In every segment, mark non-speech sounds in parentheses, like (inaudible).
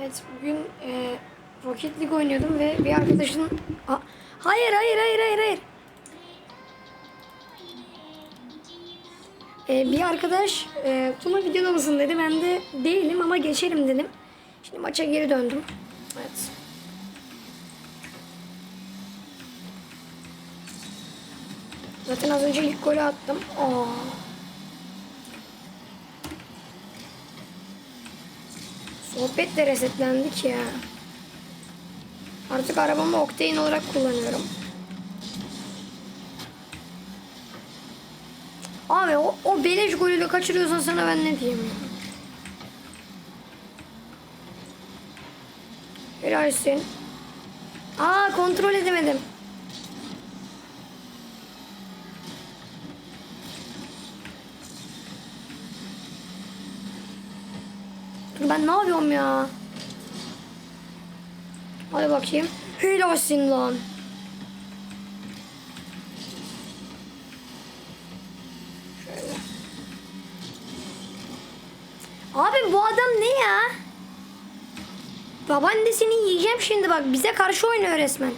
Evet bugün e, Rocket League oynuyordum ve bir arkadaşın... Aa, hayır hayır hayır hayır hayır. E, bir arkadaş e, Tuna videoda mısın dedi. Ben de değilim ama geçerim dedim. Şimdi maça geri döndüm. Evet. Zaten az önce ilk golü attım. Aa. Sohbet de resetlendik ya. Artık arabamı Octane olarak kullanıyorum. Abi o, o beleş golüyle kaçırıyorsan sana ben ne diyeyim ya. Helalsin. Aa kontrol edemedim. Ben ne yapıyorum ya? Hadi bakayım. Helalsin lan. Abi bu adam ne ya? Babaannesini yiyeceğim şimdi bak bize karşı oynuyor resmen.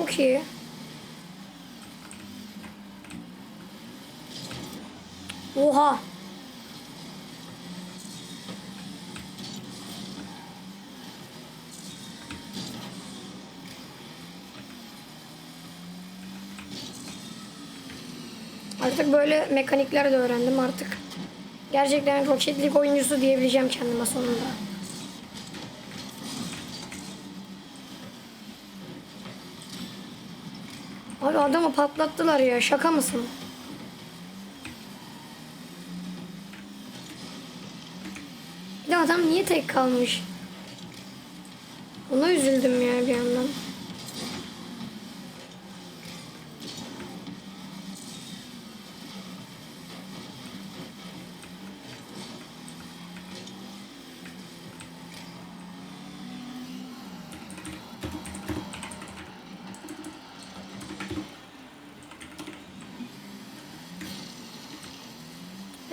Çok iyi. Oha. Artık böyle mekanikler de öğrendim artık. Gerçekten Rocket League oyuncusu diyebileceğim kendime sonunda. Abi patlattılar ya şaka mısın? Bir de adam niye tek kalmış? Ona üzüldüm ya bir yandan.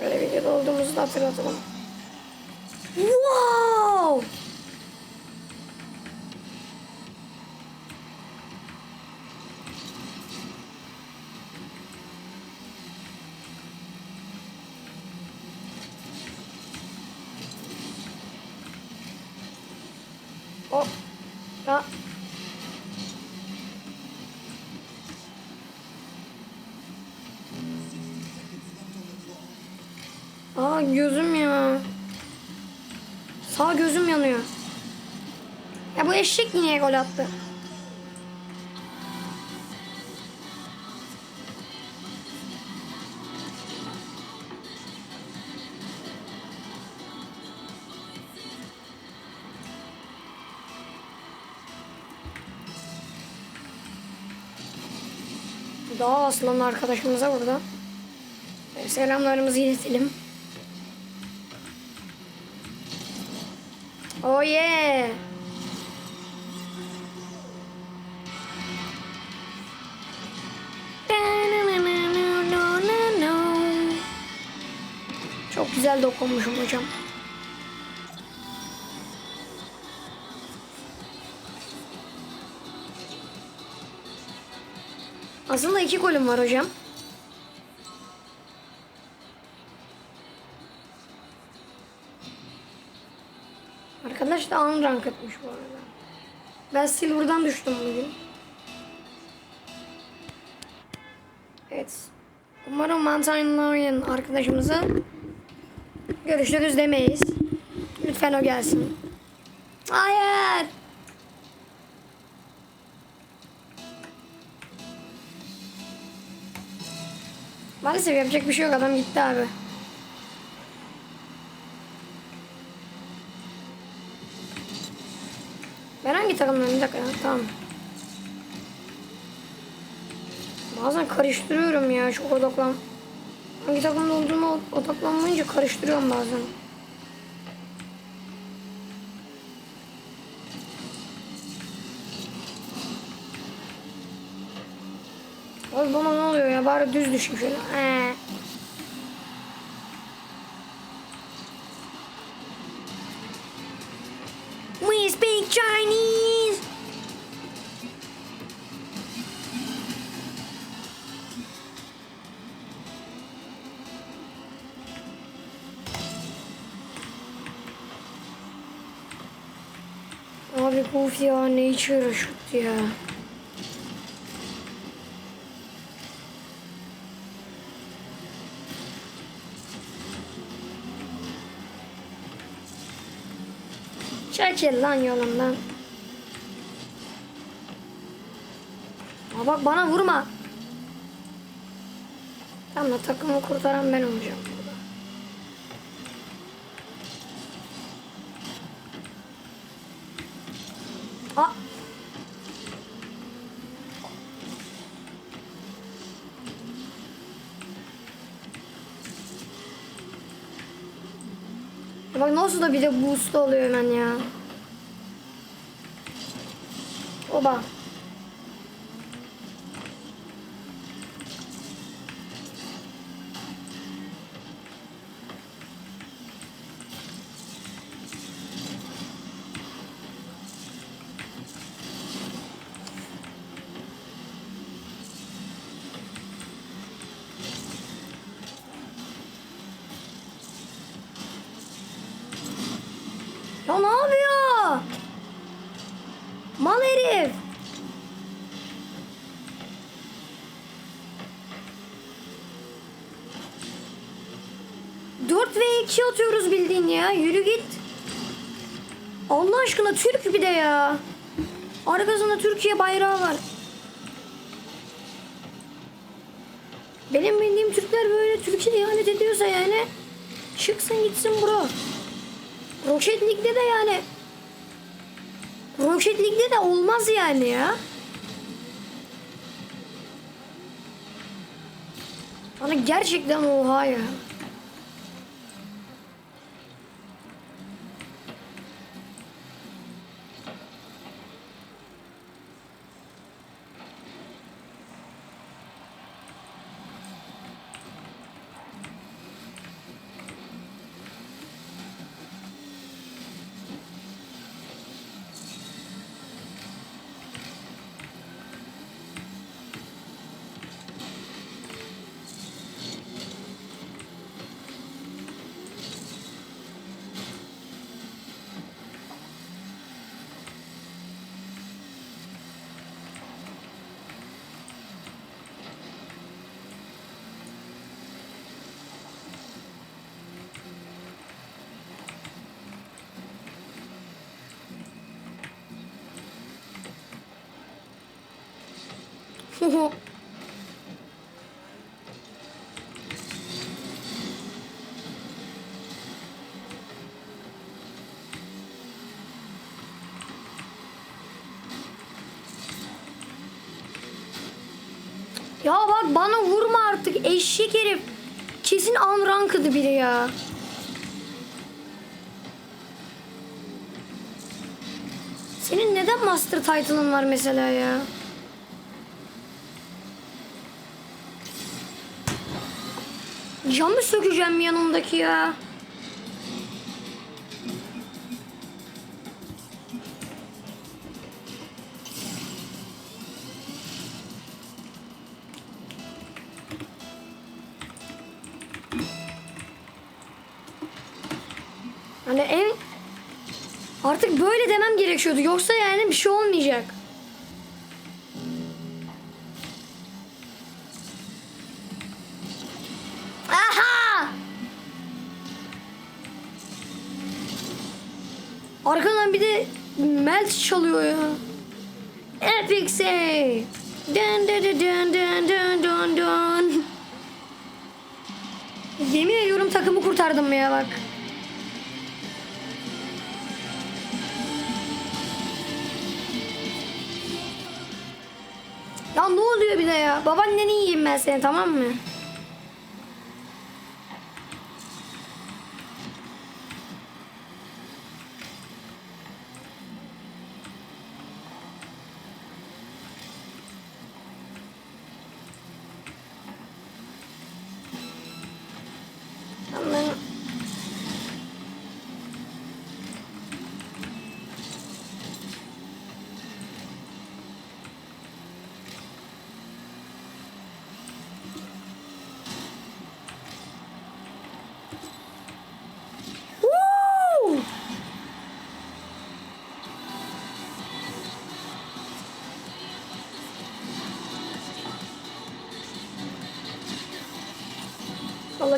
Böyle videoda olduğumuzu da hatırlatalım. Aa gözüm ya. Sağ gözüm yanıyor. Ya bu eşek niye gol attı? Daha aslan arkadaşımıza burada. Selamlarımızı iletelim. Oh yeah. Çok güzel dokunmuşum hocam. Aslında iki golüm var hocam. Da an rank etmiş bu arada. Ben Silver'dan düştüm bugün. Evet. Umarım Mountain arkadaşımıza görüşürüz demeyiz. Lütfen o gelsin. Hayır. Maalesef yapacak bir şey yok adam gitti abi. Takımdayım? Bir dakika. Tamam. Bazen karıştırıyorum ya çok odaklan. Hangi takımda olduğuma odaklanmayınca karıştırıyorum bazen. Abi bana ne oluyor ya? Bari düz düşeyim şöyle. Ee. İçiyor şut ya. Çekil lan yolumdan. Aa bak bana vurma. Tamam da takımı kurtaran ben olacağım burada. Aa. Ya Bak nasıl da bir de boost oluyor hemen ya. Oba. Herif. Dört ve iki atıyoruz bildiğin ya. Yürü git. Allah aşkına Türk bir de ya. Arkasında Türkiye bayrağı var. Benim bildiğim Türkler böyle Türkiye ihanet ediyorsa yani çıksın gitsin bro. Roket Lig'de de yani Roket Lig'de de olmaz yani ya. Bana gerçekten oha ya. (laughs) ya bak bana vurma artık eşek herif. Kesin unranked'ı biri ya. Senin neden master title'ın var mesela ya? Camı sökeceğim yanındaki ya. Hani en artık böyle demem gerekiyordu. Yoksa yani bir şey olmayacak. çalıyor ya. Epic Say. Dön dön dön dön dön dön dön. Yemin ediyorum takımı kurtardım ya bak. Ya ne oluyor bir de ya? Babaanneni yiyeyim ben seni tamam mı?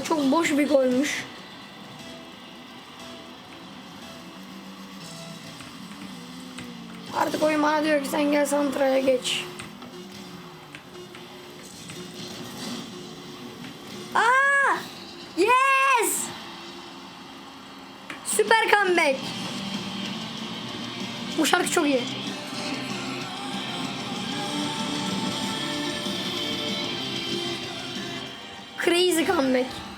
Çok boş bir golmüş. Artık oyun bana diyor ki sen gel Santra'ya geç. Aa! Yes! Süper comeback. Bu şarkı çok iyi. Crazy comeback.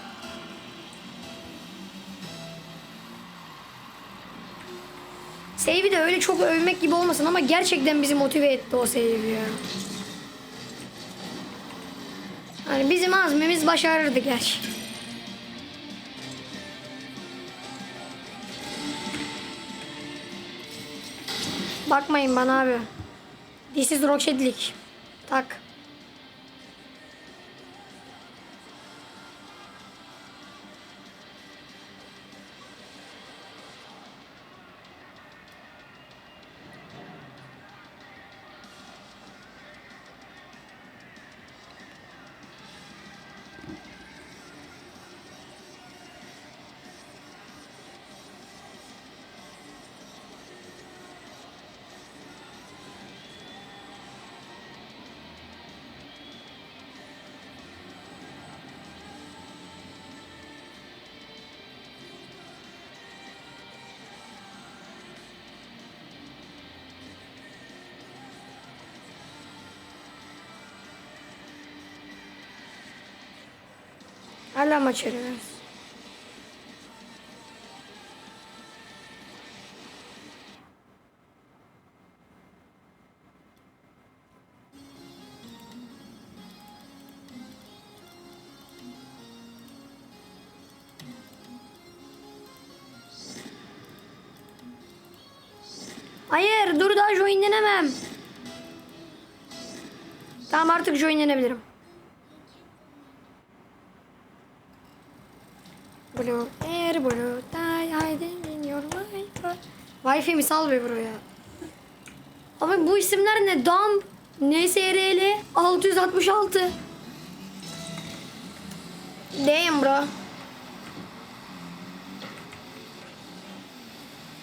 De öyle çok övmek gibi olmasın ama gerçekten bizi motive etti o save ya. Hani bizim azmimiz başarırdı gerçi. Bakmayın bana abi. This is Rocket League. Tak. Hala maç arıyoruz. Hayır dur daha joinlenemem. Tamam artık joinlenebilirim. Wi-Fi mi sal be buraya. Abi bu isimler ne? Dump, NSRL 666. Damn bro.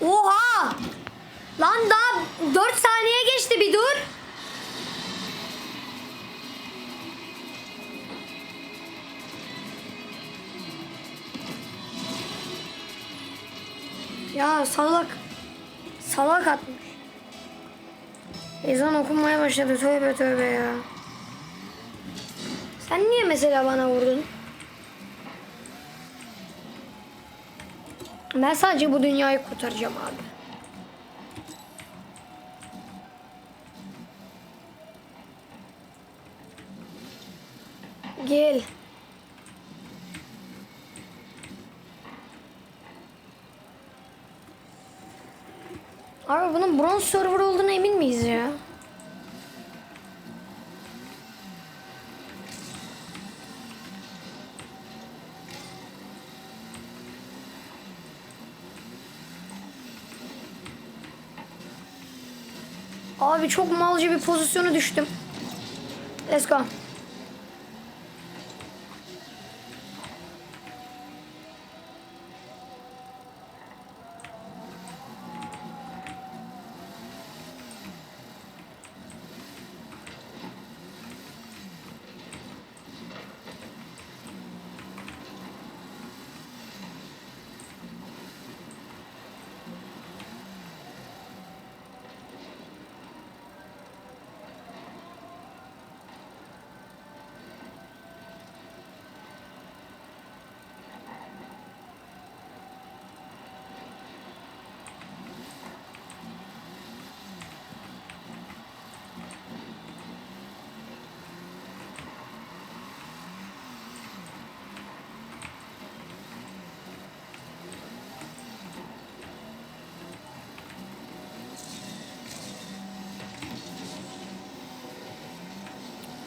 Oha! Lan daha 4 saniye geçti bir dur. Ya salak. Salak atmış. Ezan okunmaya başladı. Tövbe tövbe ya. Sen niye mesela bana vurdun? Ben sadece bu dünyayı kurtaracağım abi. Gel. Abi bunun bronz server olduğuna emin miyiz ya? Abi çok malca bir pozisyona düştüm. Let's go.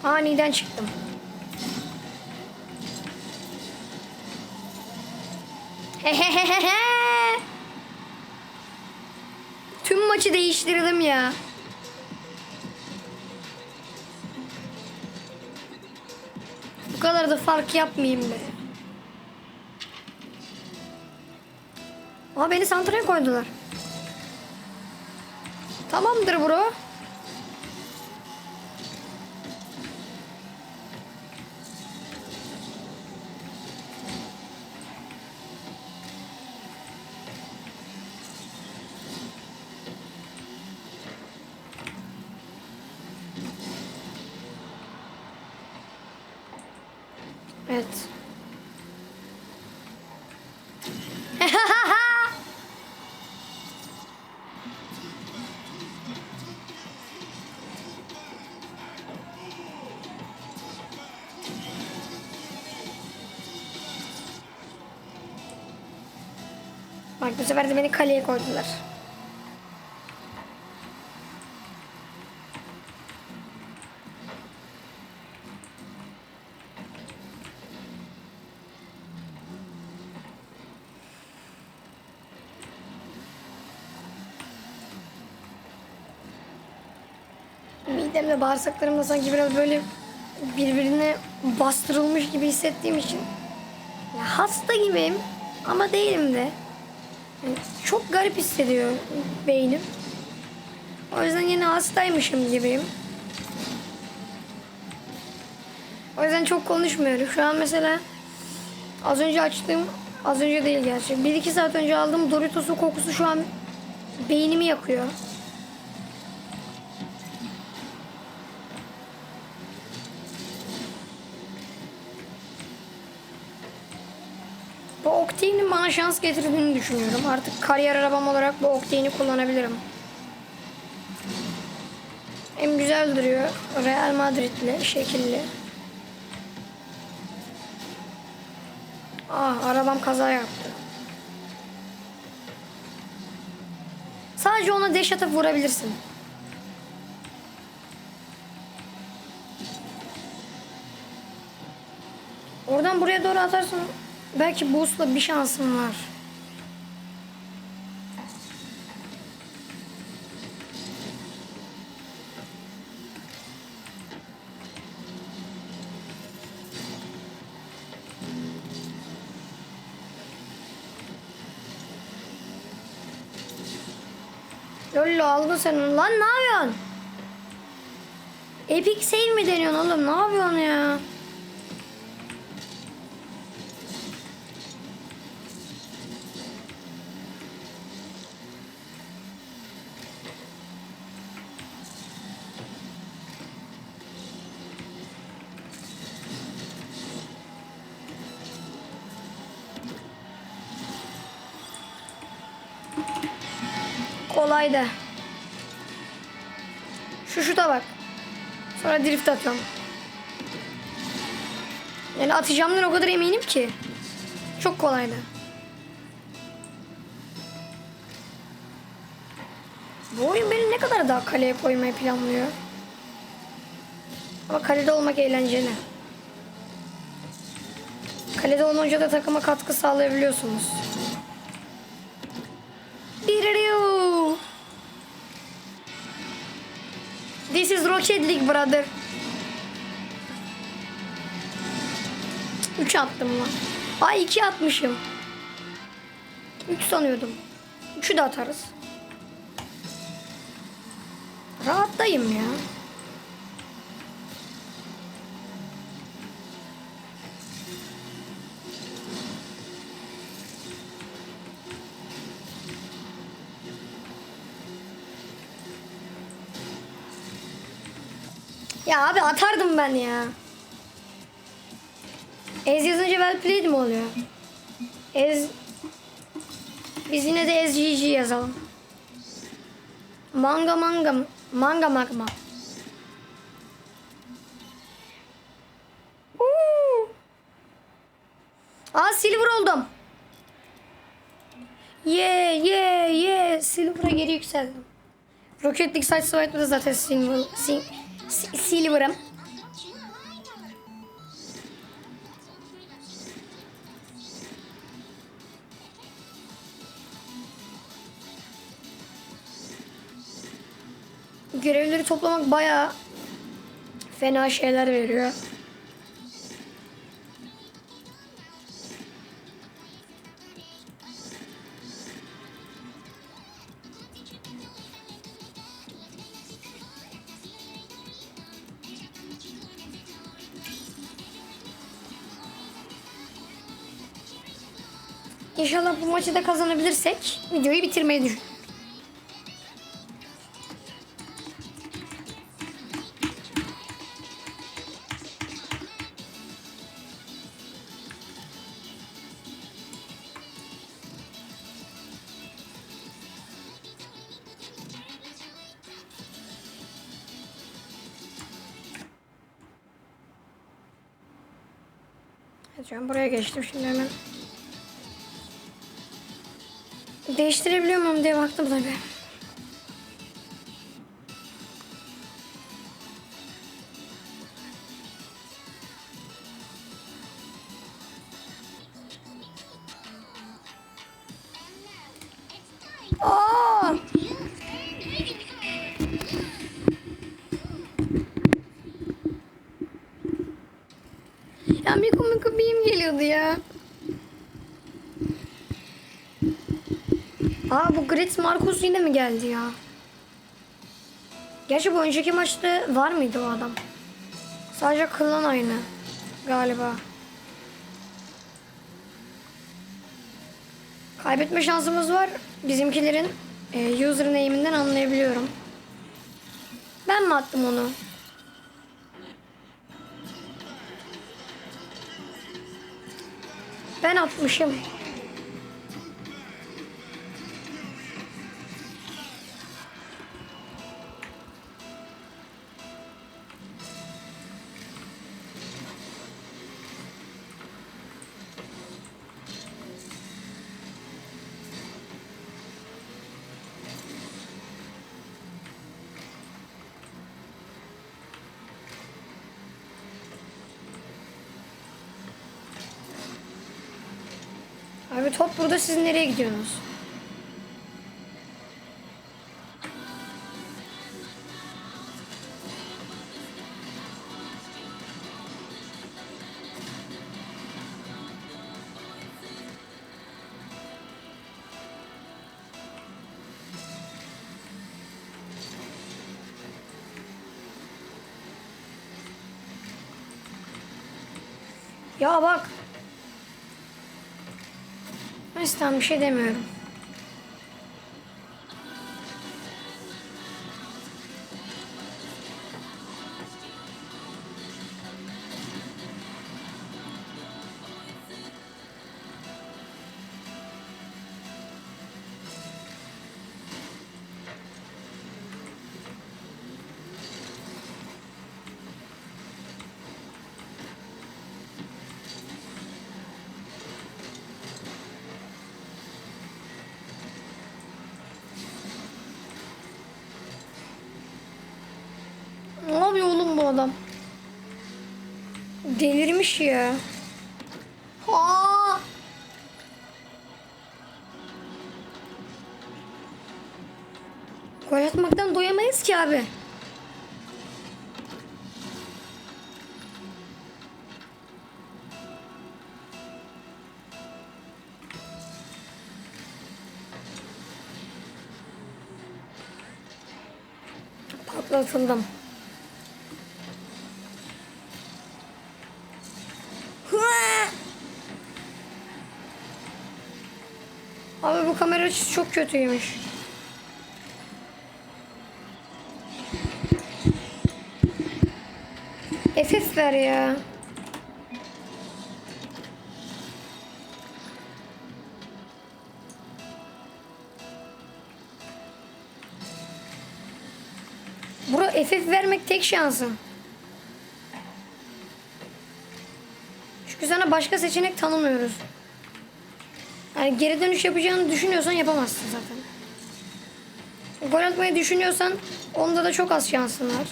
Aniden çıktım. (laughs) Tüm maçı değiştirdim ya. Bu kadar da fark yapmayayım be. Aa beni santraya koydular. Tamamdır bro. Bak bu sefer de beni kaleye koydular. Midemle bağırsaklarımda sanki biraz böyle birbirine bastırılmış gibi hissettiğim için ya hasta gibiyim ama değilim de. Yani çok garip hissediyor beynim. O yüzden yine hastaymışım gibiyim. O yüzden çok konuşmuyorum. Şu an mesela az önce açtığım, az önce değil gerçi. 1-2 saat önce aldığım Doritos'un kokusu şu an beynimi yakıyor. Bu Octane'in bana şans getirdiğini düşünüyorum. Artık kariyer arabam olarak bu Octane'i kullanabilirim. Hem güzel duruyor. Real Madrid'li şekilli. Ah arabam kaza yaptı. Sadece ona deş atıp vurabilirsin. Oradan buraya doğru atarsın. Belki boost'la bir şansın var. Lollo aldın sen. Lan ne yapıyorsun? Epic sale mi deniyorsun oğlum? Ne yapıyorsun ya? Kolaydı. Şu şuta bak. Sonra drift atıyorum. Yani atacağımdan o kadar eminim ki. Çok kolaydı. Bu oyun beni ne kadar daha kaleye koymayı planlıyor. Ama kalede olmak eğlenceli. Kalede olunca da takıma katkı sağlayabiliyorsunuz. This is Rocket League brother. 3 attım lan. Ay 2 atmışım. 3 sanıyordum. 3'ü de atarız. Rahattayım ya. Ya abi atardım ben ya. Ez yazınca well played mi oluyor? Ez... Biz yine de SGG yazalım. Manga manga manga magma. Aa silver oldum. Yeah yeah yeah silver'a geri yükseldim. Rocket League Side Swipe'da zaten silver, sil, si- Silver'ım. Görevleri toplamak bayağı fena şeyler veriyor. İnşallah bu maçı da kazanabilirsek videoyu bitirmeyi an buraya geçtim şimdi hemen. Değiştirebiliyor muyum diye baktım tabii. Aa! Aa bu Gritz Marcus yine mi geldi ya? Gerçi bu önceki maçta var mıydı o adam? Sadece kıllan aynı galiba. Kaybetme şansımız var. Bizimkilerin e, username'inden anlayabiliyorum. Ben mi attım onu? Ben atmışım. Abi top burada siz nereye gidiyorsunuz? Ya bak. Neyse tamam bir şey demiyorum. Gol atmaktan doyamayız ki abi. Patlatıldım. Abi bu kamera çok kötüymüş. Ver ya. Bura FF vermek tek şansın. Çünkü sana başka seçenek tanımıyoruz. Yani geri dönüş yapacağını düşünüyorsan yapamazsın zaten. Gol atmayı düşünüyorsan onda da çok az şansın var.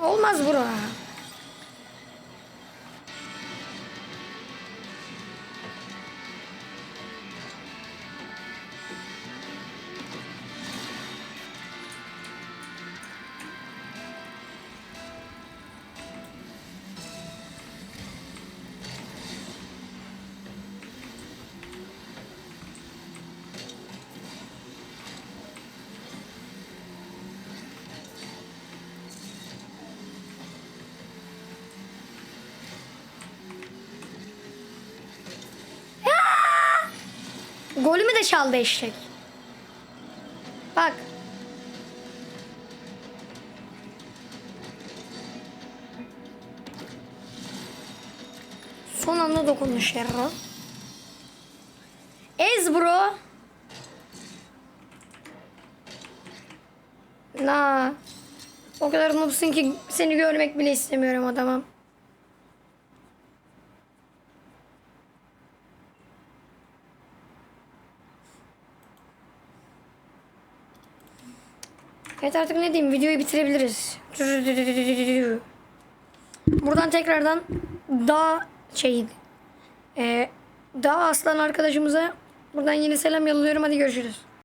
Olmaz bura. Golümü de çaldı eşek. Bak. Son anda dokunmuş Herro. Ez bro. Na. O kadar noobsun ki seni görmek bile istemiyorum adamım. Evet artık ne diyeyim videoyu bitirebiliriz. Buradan tekrardan daha şey e, daha aslan arkadaşımıza buradan yine selam yolluyorum hadi görüşürüz.